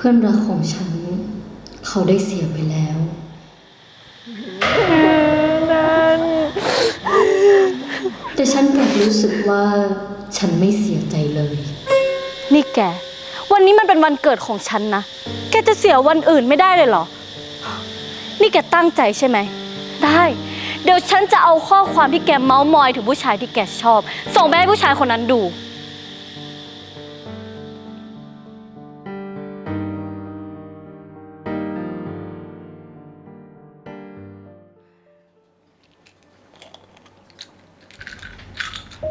เพื่อนรักของฉัน เขาได้เสียไปแล้ว แต่ฉันกลับรู้สึกว่าฉันไม่เสียใจเลย นี่แก วันนี้มันเป็นวันเกิดของฉันนะ แกจะเสียวันอื่นไม่ได้เลยเหรอ นี่แกตั้งใจใช่ไหม ได้ เดี๋ยวฉันจะเอาข้อความที่แกเมาส์มอยถึงผู้ชายที่แกชอบ ส่งไปให้ผู้ชายคนนั้นดู นี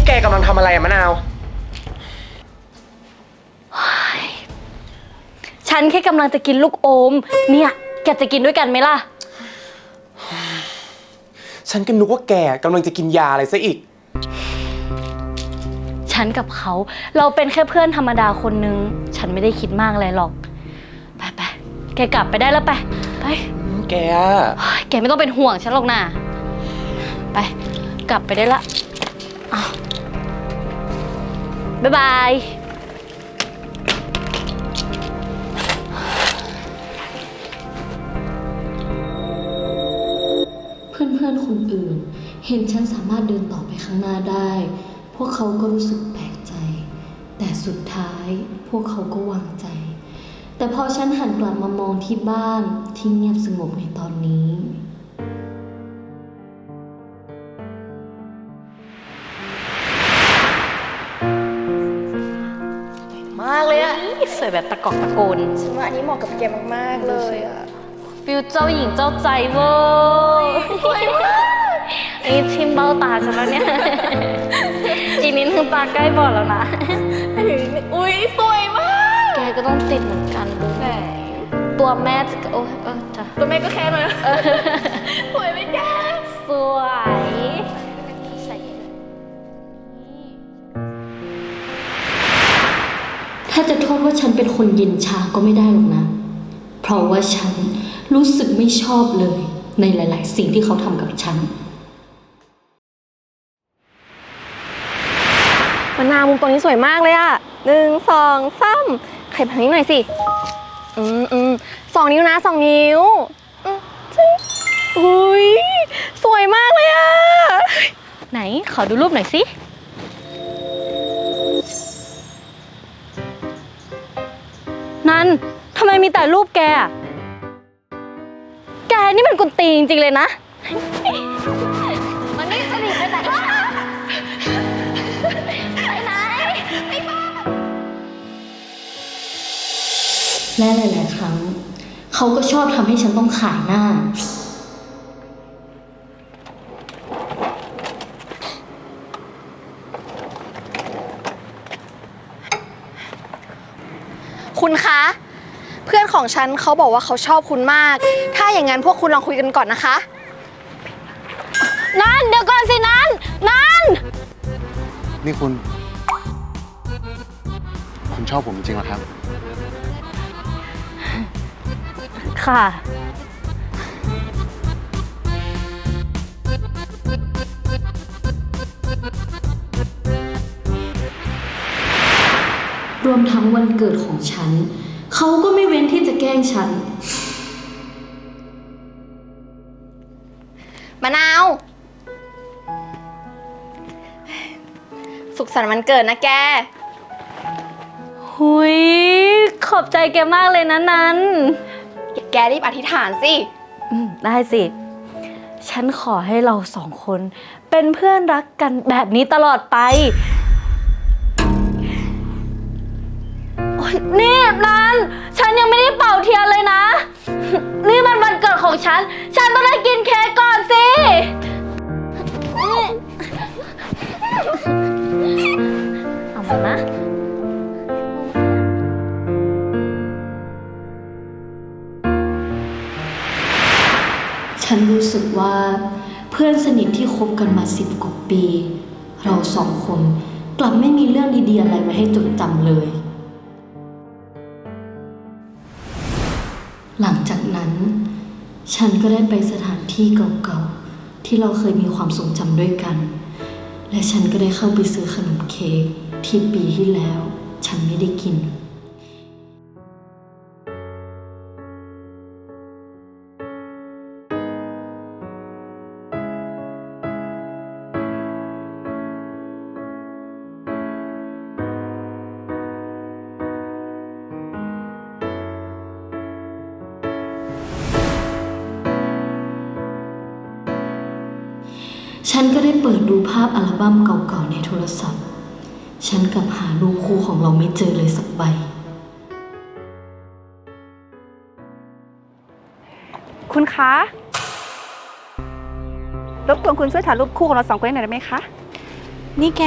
่แกกำลังทำอะไรอะมะนาว ฉันแค่กำลังจะกินลูกอม เนี่ย แกจะกินด้วยกันไหมล่ะ ฉันก็นึกว่าแกกำลังจะกินยาอะไรซะอีก ฉันกับเขา เราเป็นแค่เพื่อนธรรมดาคนนึง ฉันไม่ได้คิดมากอะไรหรอกไปไป แกกลับไปได้แล้วไป ไปแกอะเฮ้ยแกไม่ต้องเป็นห่วงฉันหรอกนะไป กลับไปได้ละอ้าวบ๊ายบาย เพื่อนๆ คนอื่น เห็นฉันสามารถเดินต่อไปข้างหน้าได้ พวกเขาก็รู้สึกแปลกใจ แต่สุดท้ายพวกเขาก็วางใจ แต่พอฉันหันกลับมามองที่บ้านที่เงียบสงบในตอนนี้ มากเลยอะสวยแบบตะกอกตะโกนฉันว่าอันนี้เหมาะกับแกมากๆเลยอะฟิลเจ้าหญิงเจ้าใจเวอร์สวยมากนี่ทิมเบ้าตาฉันแล้วเนี่ย อีกนิดนึงตาใกล้บอดแล้วนะ อุ้ยสวยมา กแกก็ต้องติดเหมือนกันไหนตัวแม่จะโอ้ยเออจ้ะตัวแม่ก็แค่เลยสวยไหมแกสวยใส่ถ้าจะโทษว่าฉันเป็นคนเย็นชาก็ไม่ได้หรอกนะ เพราะว่าฉันรู้สึกไม่ชอบเลยในหลาย ๆ สิ่งที่เขาทำกับฉันมะนาวมุมตรงนี้สวยมากเลยอะหนึ่งสองสาม ใครพังนี้หน่อยสิ อืมอืมสองนิ้วนะสองนิ้วอืมจิ๊งอุ้ยสวยมากเลยอะไหนขอดูรูปหน่อยสิ นันทำไมมีแต่รูปแกอะแกนี่มันกุนตีนจริงๆเลยนะ และหลาย ๆ ครั้ง เขาก็ชอบทำให้ฉันต้องขายหน้า คุณคะ เพื่อนของฉันเขาบอกว่าเขาชอบคุณมาก ถ้าอย่างนั้นพวกคุณลองคุยกันก่อนนะคะ นันเดี๋ยวก่อนสินันนันนี่คุณ คุณชอบผมจริงๆเหรอครับ ค่ะ รวมทั้งวันเกิดของฉัน เขาก็ไม่เว้นที่จะแกล้งฉัน มะนาว สุขสันต์วันเกิดนะแก หุยขอบใจแกมากเลยนะนัน แกรีบอธิษฐานสิ อืมได้สิ ฉันขอให้เราสองคน เป็นเพื่อนรักกันแบบนี้ตลอดไป โอ๊ยนี่นันฉันยังไม่ได้เป่าเทียนเลยนะ นี่มันวันเกิดของฉัน ฉันต้องได้กินเค้กก่อนสิ เอามานะ ฉันรู้สึกว่าเพื่อนสนิทที่คบกันมาสิบกว่าปี เราสองคนกลับไม่มีเรื่องดีๆอะไรไว้ให้จดจำเลย หลังจากนั้น ฉันก็ได้ไปสถานที่เก่าๆ ที่เราเคยมีความทรงจำด้วยกัน และฉันก็ได้เข้าไปซื้อขนมเค้กที่ปีที่แล้ว ฉันไม่ได้กิน ฉันก็ได้เปิดดูภาพอัลบั้มเก่าๆในโทรศัพท์ ฉันกลับหารูปคู่ของเราไม่เจอเลยสักใบ คุณคะ รบกวนคุณช่วยถ่ายรูปคู่ของเราสองคนให้หน่อยได้ไหมคะ นี่แก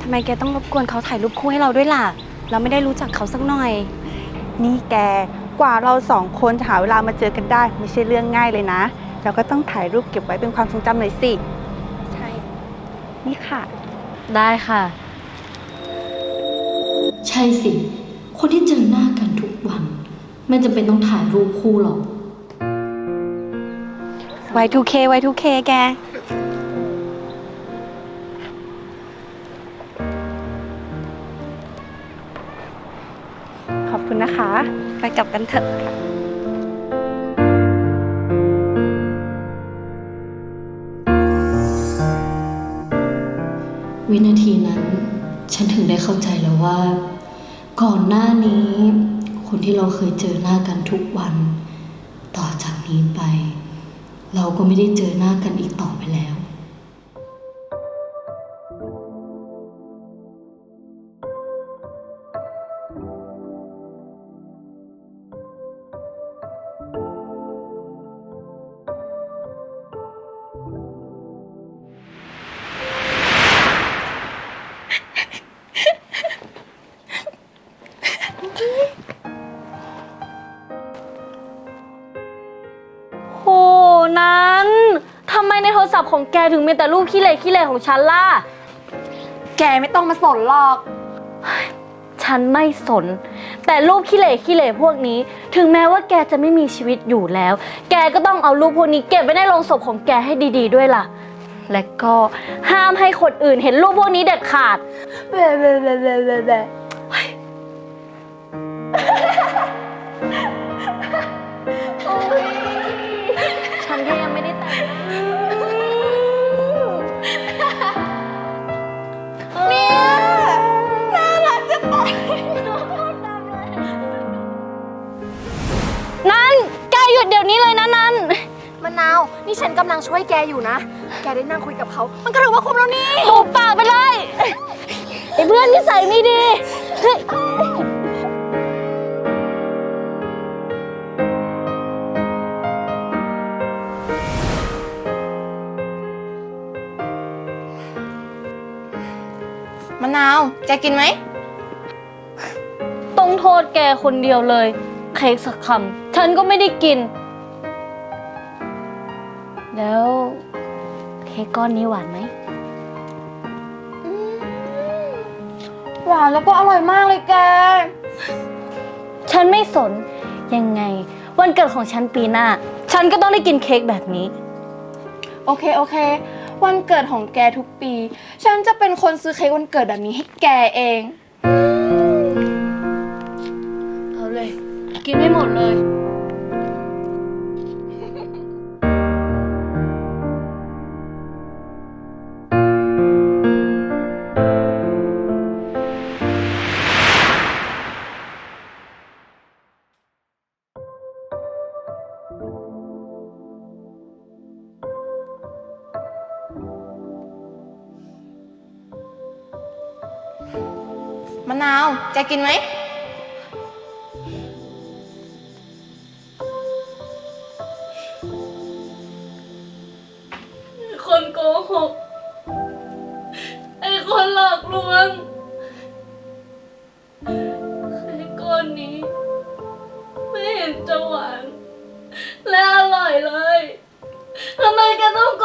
ทำไมแกต้องรบกวนเขาถ่ายรูปคู่ให้เราด้วยล่ะ เราไม่ได้รู้จักเขาสักหน่อย นี่แก กว่าเราสองคนจะหาเวลามาเจอกันได้ ไม่ใช่เรื่องง่ายเลยนะ เราก็ต้องถ่ายรูปเก็บไว้เป็นความทรงจำหน่อยสิ ใช่ นี่ค่ะ ได้ค่ะ ใช่สิ คนที่เจอหน้ากันทุกวัน ไม่จำเป็นต้องถ่ายรูปคู่หรอก Y2K Y2K แก ขอบคุณนะคะ ไปกลับกันเถอะ วินาทีนั้น ฉันถึงได้เข้าใจแล้วว่า ก่อนหน้านี้ คนที่เราเคยเจอหน้ากันทุกวัน ต่อจากนี้ไป เราก็ไม่ได้เจอหน้ากันอีกต่อไปแล้ว แกถึงมีแต่รูปขี้เหร่ขี้เหร่ของฉันล่ะ แกไม่ต้องมาสนหรอก ฉันไม่สน แต่รูปขี้เหร่ขี้เหร่พวกนี้ ถึงแม้ว่าแกจะไม่มีชีวิตอยู่แล้ว แกก็ต้องเอารูปพวกนี้เก็บไว้ในโรงศพของแกให้ดีๆด้วยล่ะ และก็ห้ามให้คนอื่นเห็นรูปพวกนี้เด็ดขาด แบะแบะแบะแบะแบะแบ นาวนี่ฉันกำลังช่วยแกอยู่นะ แกได้นั่งคุยกับเขา มันก็ถือว่าคุ้มแล้วนี่หูปากไปเลยไอ้เพื่อนนิสัยไม่ดีเฮ้ยมะนาว แกกินไหม ต้องโทษแกคนเดียวเลย เค้กสักคำฉันก็ไม่ได้กิน แล้วเค้กก้อนนี้หวานไหม หวานแล้วก็อร่อยมากเลยแก ฉันไม่สน ยังไง วันเกิดของฉันปีหน้า ฉันก็ต้องได้กินเค้กแบบนี้ โอเคโอเค วันเกิดของแกทุกปี ฉันจะเป็นคนซื้อเค้กวันเกิดแบบนี้ให้แกเอง เอาเลย กินให้หมดเลย มะนาวจะกินไหมไคนโกหก ไอ้คนหลอกลวงไอ้ก้นนี้ ไม่เห็นจะหวานและอร่อยเลย ทำไมแกต้องโก